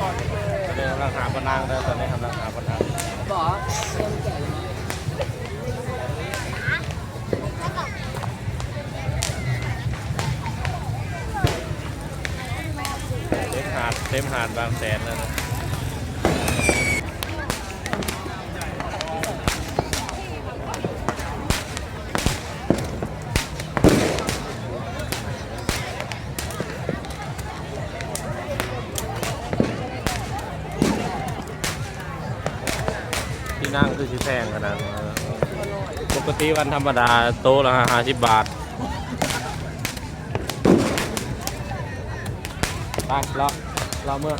ตอนนี้กำลังหาพนังแล้วตอนนี้กำลังหาพนังบอกเต็มหาดเต็มหาดบางแสนแล้วนะ ตีวันธรรมดาโต๊ะละห้าสิบบาทไปรอรอเมื่อ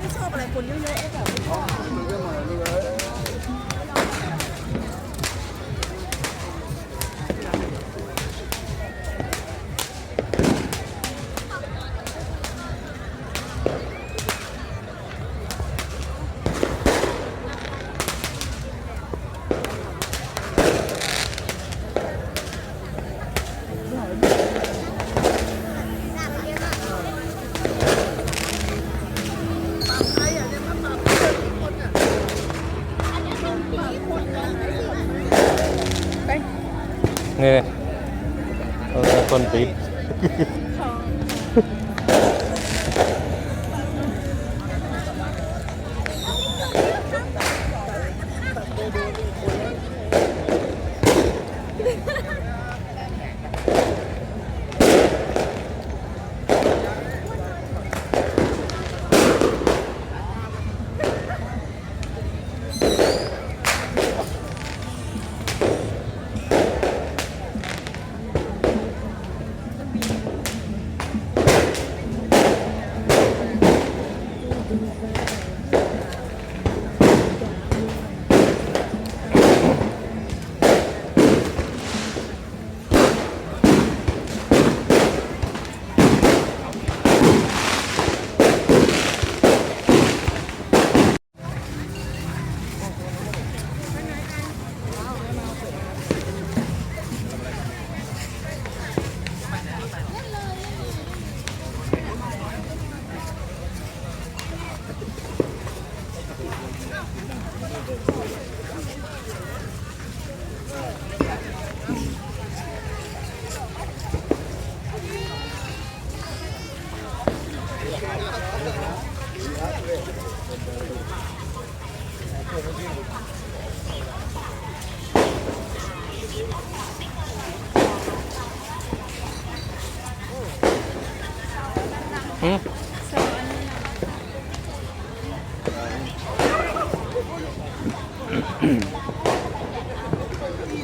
ไม่ชอบอะไรคนเยอะๆแบบ ไอืม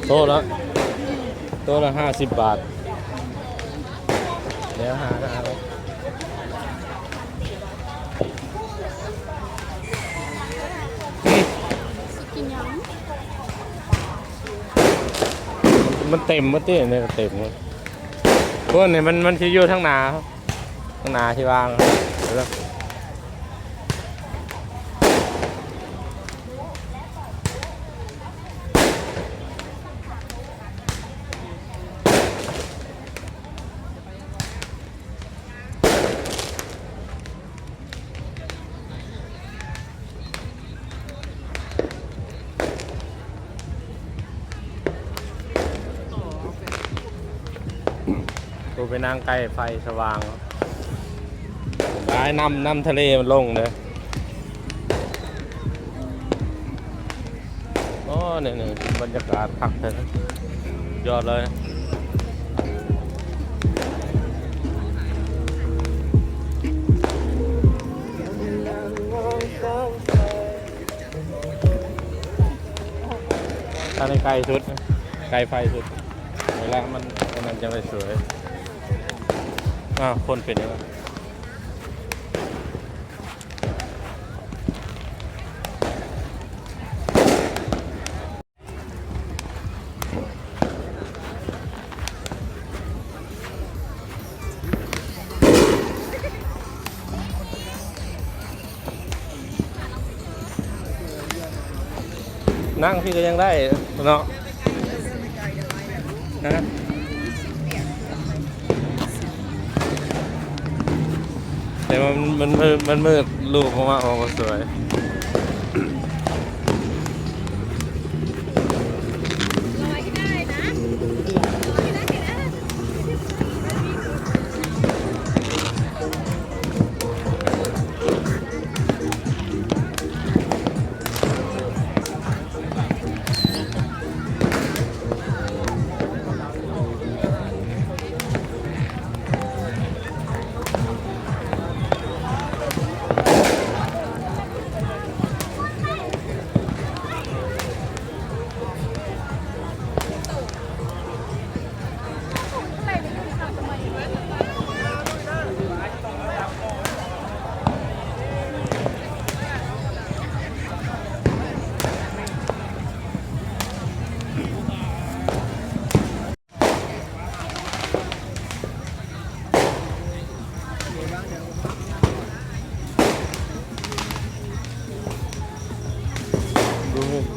โต๊ะละโต๊ะละห้าสิบบาท เดี๋ยวหาหาไว้ กินยัง มันเต็มมันเต็มเนี่ยเต็มเลยพวกนี้มันมันจะอยู่ทั้งนาทั้งนาที่วางครับ ไปนั่งใกล้ไฟสว่างครับร้ายน้ำน้ำทะเลมันลงเลยโอ้เนี่ยบรรยากาศพักเลยนะยอดเลยถ้าในไกลสุด ไกลไฟสุด เวลามันมันจะไม่สวย อ้าวคนเป็นยังไงนั่งพี่ก็ยังได้เนาะนะ แต่มันมันมืดมันมืดลูกออกมาออกมาสวย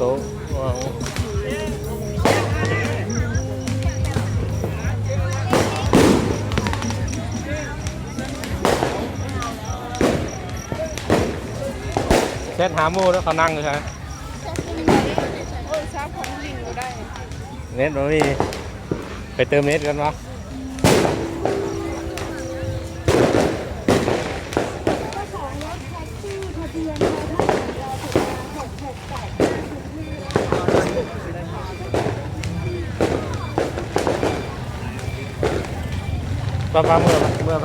โต๊ะวางเช็ดหาหมูแล้วเขานั่งอยู่ใช่ไหมโอ้ยชาของลิงก็ได้เน็ตมันมีไปเติมเน็ตกันวะ ป้าป้าเมื่อปะเมื่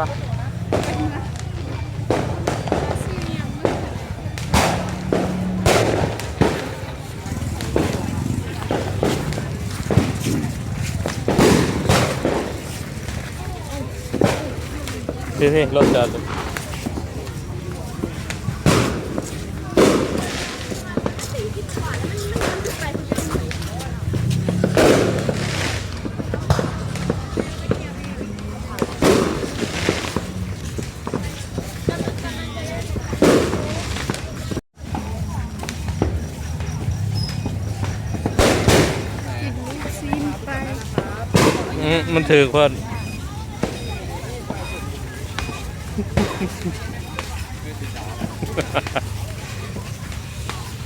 มมันถือคน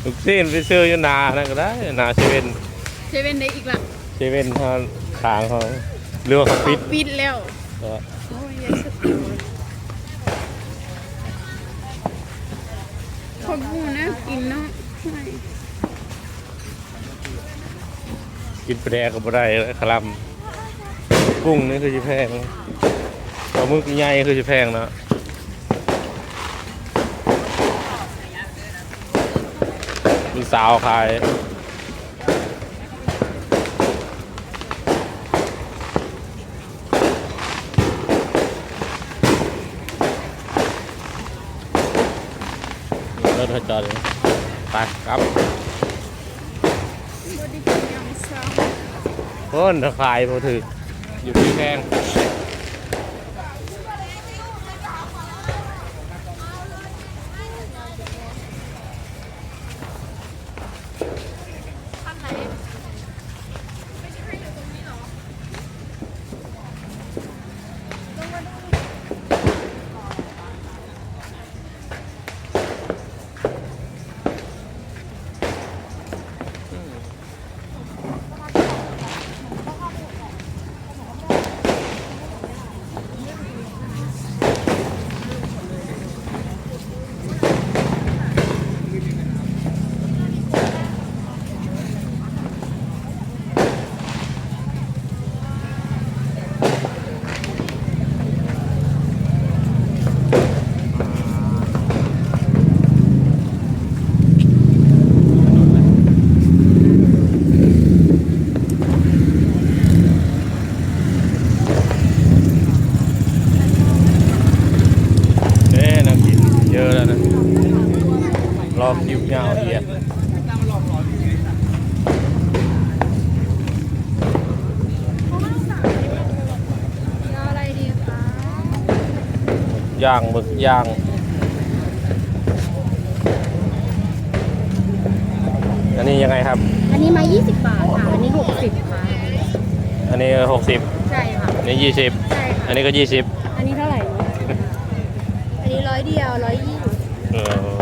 ลูกซีนไปซื้ออยู่นานั่นก็ได้นาเซเว่นเซเว่นได้อีกละเซเว่นเขาทางเขาเรือว่าเขาปิดปิดแล้วก็โอ้ยยายสติคนกูนะกินเนาะไม่กินปลาแดกก็บ่ได้คลำ กุ้งนี่คือจะแพงปลาหมึกใหญ่คือจะแพงเนาะมีสาวขายรถเขาจอดอยู่ไปครับบไดีกินยังเศร้าพ้นขายพอถือ อยู่ที่แพง ท่านไหนไม่ใช่ให้อยู่ตรงนี้หรอ เอ๊ะน้ำกินเยอะแล้วนะ รอคิวยาวเอียด เอาอะไรดีคะ ย่างหมึกย่างอันนี้ยังไงครับ อันนี้มา 20 บาทค่ะ อันนี้ 60ค่ะ อันนี้หกสิบใช่ค่ะ อันนี้ยี่สิบใช่อันค่ะนี้ก็ยี่สิบอันนี้เท่าไหร่นะนี้ร้อยเดียวร้อยยี่เออครับ